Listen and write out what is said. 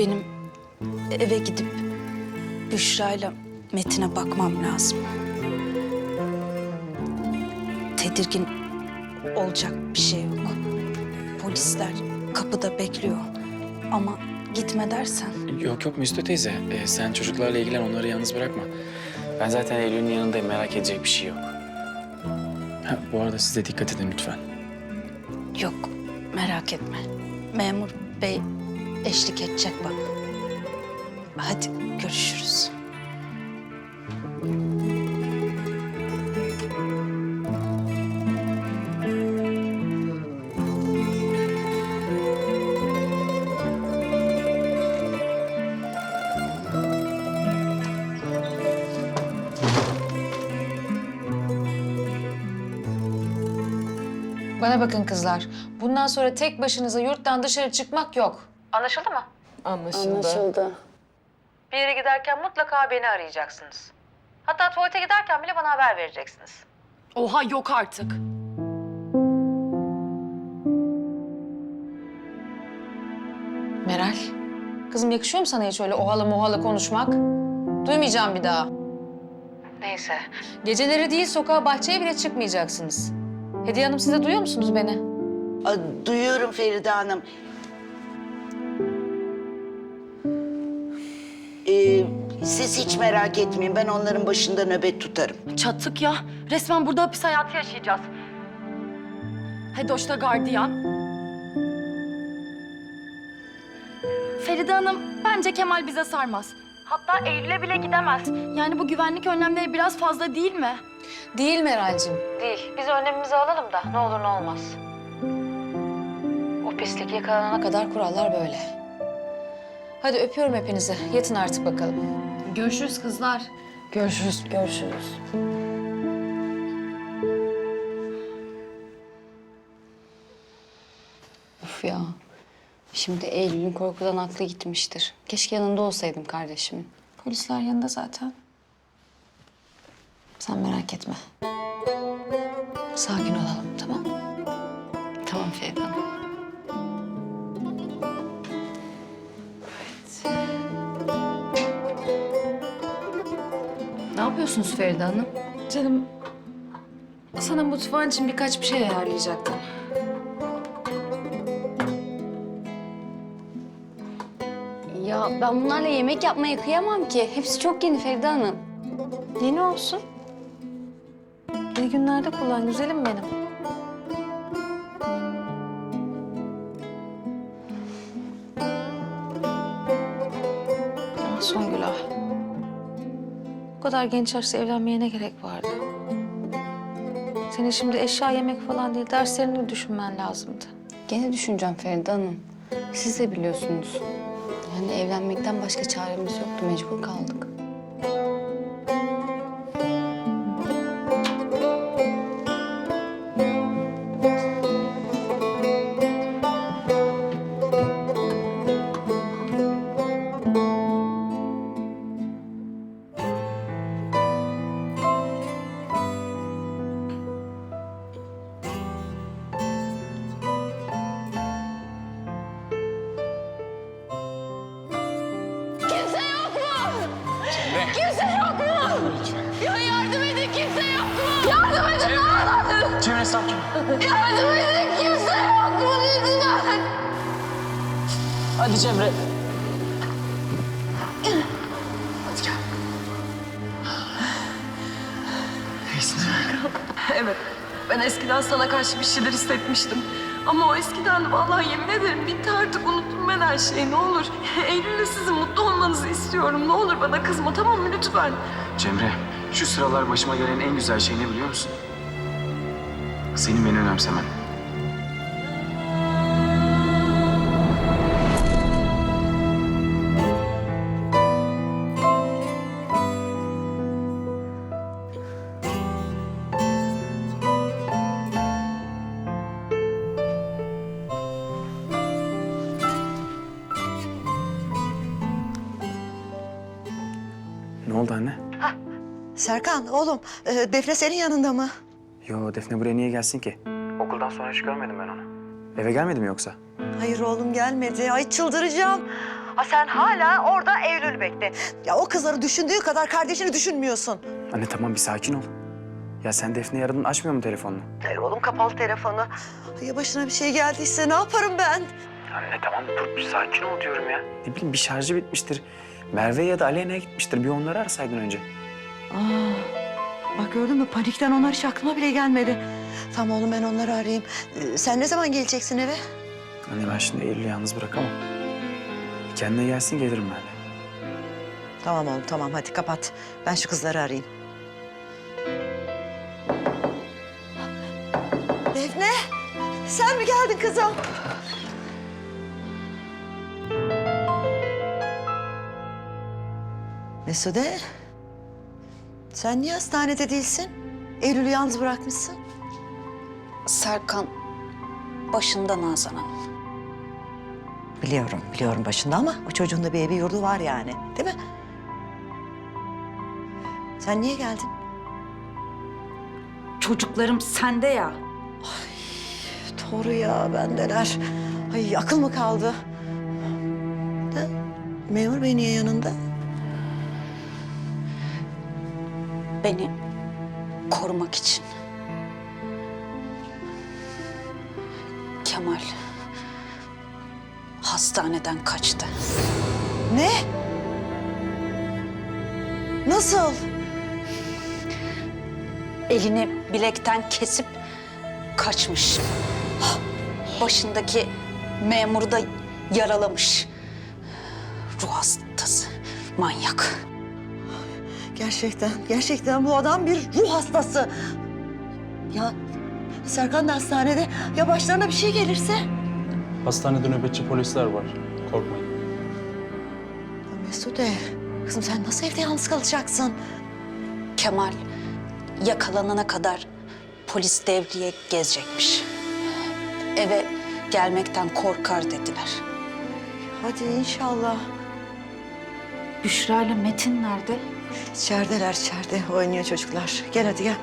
Benim eve gidip Büşra'yla Metin'e bakmam lazım. Tedirgin olacak bir şey yok. Polisler kapıda bekliyor. Ama gitme dersen Yok yok Müstü teyze. Ee, sen çocuklarla ilgilen onları yalnız bırakma. Ben zaten Eylül'ün yanındayım. Merak edecek bir şey yok. Ha, bu arada siz de dikkat edin lütfen. yok merak etme. Memur bey eşlik edecek bana. Hadi görüşürüz. Bana bakın kızlar. Bundan sonra tek başınıza yurttan dışarı çıkmak yok. Anlaşıldı mı? Anlaşıldı. Bir yere giderken mutlaka beni arayacaksınız. Hatta tuvalete giderken bile bana haber vereceksiniz. Oha yok artık. Meral, kızım yakışıyor mu sana hiç öyle ohalı mohalı konuşmak? Duymayacağım bir daha. Neyse. Geceleri değil sokağa bahçeye bile çıkmayacaksınız. Hediye Hanım siz de duyuyor musunuz beni? Aa, Duyuyorum Feride Hanım. Siz hiç merak etmeyin. Ben onların başında nöbet tutarım. Çattık ya. Resmen burada hapis hayatı yaşayacağız. Hedoş da gardiyan. Feride Hanım, bence Kemal bize sarmaz. Hatta Eylül'e bile gidemez. Yani bu güvenlik önlemleri biraz fazla değil mi? Değil Meral'cim. Değil. Biz önlemimizi alalım da ne olur ne olmaz. O pislik yakalanana kadar kurallar böyle. Hadi öpüyorum hepinizi. Yatın artık bakalım. Görüşürüz kızlar. Görüşürüz. Görüşürüz. Of ya. Şimdi Eylül'ün korkudan aklı gitmiştir. Keşke yanında olsaydım kardeşimin. Polisler yanında zaten. Sen merak etme. Sakin olalım tamam Tamam Feride Hanım. Yapıyorsunuz Feride Hanım? Canım sana mutfağın için birkaç bir şey ayarlayacaktım. Ya ben bunlarla yemek yapmaya kıyamam ki. Hepsi çok yeni Feride Hanım. Yeni olsun. İyi günlerde kullan güzelim benim. Ah Songül ah. Bu kadar genç yaşta evlenmeye ne gerek vardı? Senin şimdi eşya yemek falan değil, derslerini düşünmen lazımdı. Gene düşüneceğim Feride Hanım. Siz de biliyorsunuz. Yani evlenmekten başka çaremiz yoktu. Mecbur kaldık. Cemre sakin. Hadi Cemre. Evet. Ben eskiden sana karşı bir şeyler hissetmiştim. Ama o eskiden vallahi yemin ederim bitti artık unuttum ben her şeyi ne olur. Eylül'le sizin mutlu olmanızı istiyorum. Ne olur bana kızma tamam mı lütfen? Cemre, şu sıralar başıma gelen en güzel şey ne biliyor musun? Senin beni önemsemen. Ne oldu anne? Serkan oğlum e, Defne senin yanında mı? Yo Defne buraya niye gelsin ki? Okuldan sonra hiç görmedim ben onu. Eve gelmedi mi yoksa? Hayır oğlum gelmedi. Ay çıldıracağım. Ha sen hala orada Eylül bekle. Ya o kızları düşündüğü kadar kardeşini düşünmüyorsun. Anne tamam bir sakin ol. Ya sen Defne'yi aradın açmıyor mu telefonunu? Hayır oğlum kapalı telefonu. Ay ya başına bir şey geldiyse ne yaparım ben? Anne tamam dur bir sakin ol diyorum ya. Ne bileyim bir şarjı bitmiştir. Merve ya da Aleyna'ya gitmiştir. Bir onları arasaydın önce. Aa, bak gördün mü panikten onlar hiç aklıma bile gelmedi. Tamam oğlum ben onları arayayım. Ee, sen ne zaman geleceksin eve? Anne ben şimdi Eylül'ü yalnız bırakamam. Kendine gelsin gelirim ben de. Tamam oğlum tamam hadi kapat. Ben şu kızları arayayım. Defne sen mi geldin kızım? Mesude sen niye hastanede değilsin? Eylül'ü yalnız bırakmışsın. Serkan başında Nazan Hanım. Biliyorum, biliyorum başında ama o çocuğun da bir evi yurdu var yani. Değil mi? Sen niye geldin? Çocuklarım sende ya. Doğru ya bendeler. Ay akıl mı kaldı? Da, memur bey niye yanında? Beni korumak için. Kemal hastaneden kaçtı. Ne? Nasıl? Elini bilekten kesip kaçmış. Başındaki memuru da yaralamış. Ruh hastası, manyak. Gerçekten, gerçekten bu adam bir ruh hastası. Ya Serkan da hastanede. Ya başlarına bir şey gelirse? Hastanede nöbetçi polisler var. Korkmayın. Ya Mesude, kızım sen nasıl evde yalnız kalacaksın? Kemal yakalanana kadar polis devriye gezecekmiş. Eve gelmekten korkar dediler. Hadi inşallah. Büşra ile Metin nerede? İçerideler içeride oynuyor çocuklar. Gel hadi gel.